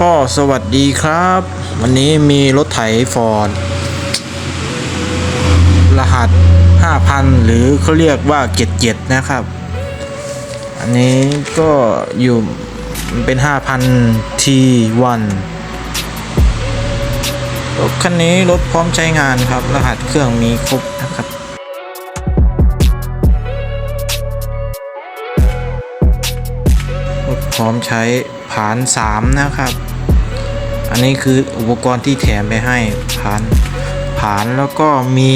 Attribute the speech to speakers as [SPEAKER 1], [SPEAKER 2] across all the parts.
[SPEAKER 1] ก็สวัสดีครับ วันนี้มีรถไถฟอร์ดรหัส 5,000 หรือเขาเรียกว่าเกตเจ็ดนะครับ อันนี้ก็อยู่มันเป็น 5,000 T1 รถคันนี้รถพร้อมใช้งานครับ รหัสเครื่องมีครบนะครับ พร้อมใช้ผาน 3 นะครับ อันนี้คืออุปกรณ์ที่แถมไปให้ผานผานแล้วก็มี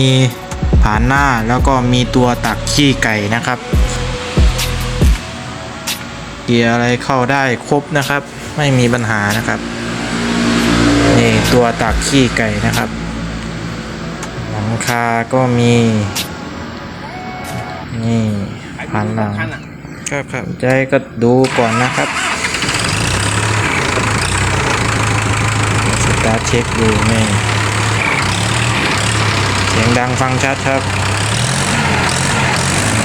[SPEAKER 1] ผานหน้าแล้วก็มีตัวตักขี้ไก่นะครับ เกียร์อะไรเข้าได้ครบนะครับ ไม่มีปัญหานะครับนี่ตัวตักขี้ไก่นะครับหลังคาก็มีนี่ผานหลัง ครับครับใจก็ดูก่อนนะครับสตาร์ทเช็คดูนี่เสียงดังฟังชัดครับ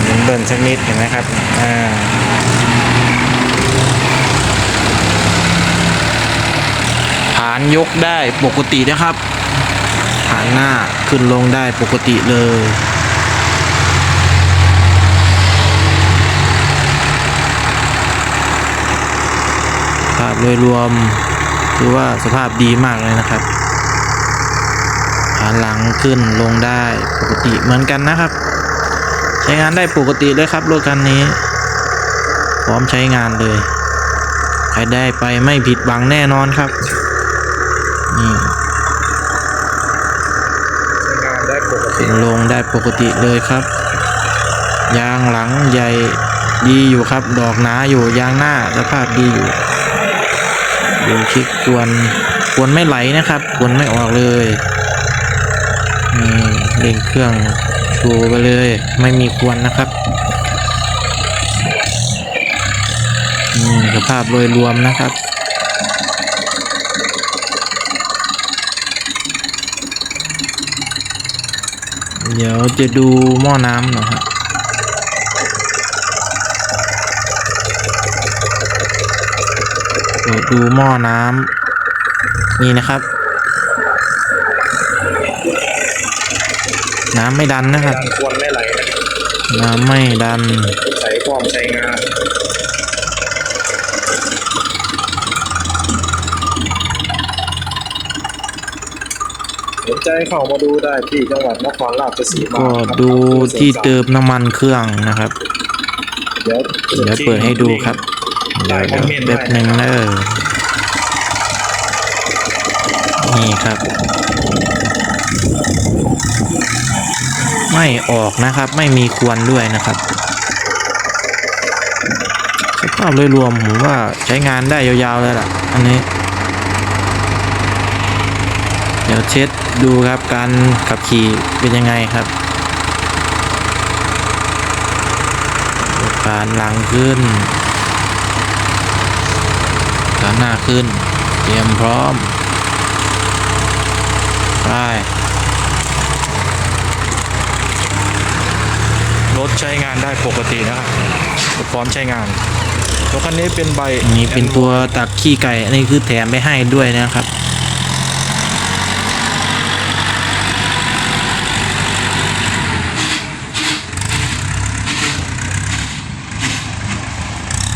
[SPEAKER 1] เบิ้ลเบิ้ลสักนิดเห็นไหมครับอ่าฐานยกได้ปกตินะครับ ฐานหน้าขึ้นลงได้ปกติเลย ภาพ โดยรวมคือว่าสภาพดีมากเลยนะครับขาหลังขึ้นลงได้ปกติเหมือนกันนะครับ ใช้งานได้ปกติเลยครับรถคันนี้ พร้อมใช้งานเลยใครได้ไปไม่ผิดหวังแน่นอนครับนี่
[SPEAKER 2] ใช้งานได้ปกติ
[SPEAKER 1] ขึ้นลงได้ปกติเลยครับ ยางหลังใหญ่ดีอยู่ครับ ดอกหนาอยู่ยางหน้าสภาพดีอยู่ ดูคลิกกวนกวนไม่ไหลนะครับกวนไม่ออกเลยนี่เร่งเครื่องโชว์ไปเลย ไม่มีควนนะครับนี่สภาพโดยรวมนะครับเดี๋ยวจะดูหม้อน้ำหน่อยครับ ดี๋ยวดูหม้อน้ำนี่นะครับ น้ำไม่ดันนะครับ
[SPEAKER 2] ยังควรไม่ไหลนะครับ
[SPEAKER 1] น้ำไม่ดัน
[SPEAKER 2] ใช้พร้อมใช้งานสนใจเข้ามาดูได้ที่จังหวัดนครราชสีมา
[SPEAKER 1] ก็
[SPEAKER 2] ครับ
[SPEAKER 1] ดูที่เติมน้ำมันเครื่องนะครับ
[SPEAKER 2] เดี๋ยว
[SPEAKER 1] เดี๋ยวเปิดให้ดูครับ เดี๋ยวเดี๋ยวแป๊บหนึ่งเนอะนี่ครับ ไม่ออกนะครับ ไม่มีควนด้วยนะครับสภาพโดยรวมผมว่าใช้งานได้ยาวๆเลยล่ะ อันนี้ เดี๋ยวเช็ดดูครับการขับขี่เป็นยังไงครับ การหลังขึ้น การหน้าขึ้น เตรียมพร้อม ไป
[SPEAKER 2] รถใช้งานได้ปกตินะครับพร้อมใช้งานรถคันนี้เป็นใบ
[SPEAKER 1] นี่เป็นตัวตักขี้ไก่ อันนี้คือแถมไปให้ด้วยนะครับ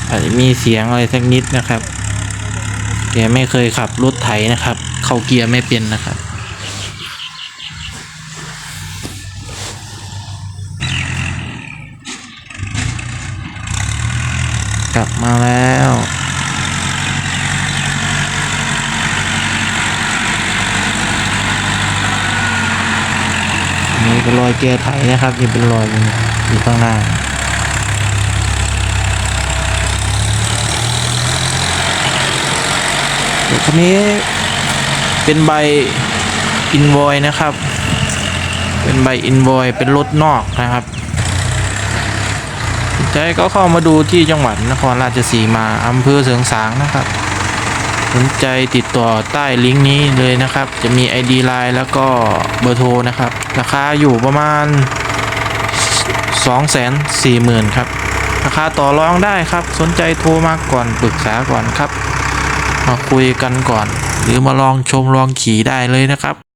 [SPEAKER 1] อาจจะมีเสียงอะไรสักนิดนะครับ แกไม่เคยขับรถไถนะครับ เข้าเกียร์ไม่เป็นนะครับกลับมาแล้วนี่เป็นรอยเกียร์ไถนะครับนี่เป็นรอยอยู่ข้างหน้า รถ คันนี้เป็นใบอินวอยนะครับ เป็นใบอินวอยเป็นรถนอกนะครับใจก็เข้ามาดูที่จังหวัดนครราชสีมาอำเภอเสริงสางนะครับ สนใจติดต่อใต้ลิงก์นี้เลยนะครับ จะมี ID Line แล้วก็เบอร์โทรนะครับ ราคาอยู่ประมาณ 240,000ครับราคาต่อรองได้ครับ สนใจโทรมาก่อนปรึกษาก่อนครับ มาคุยกันก่อน หรือมาลองชมลองขี่ได้เลยนะครับ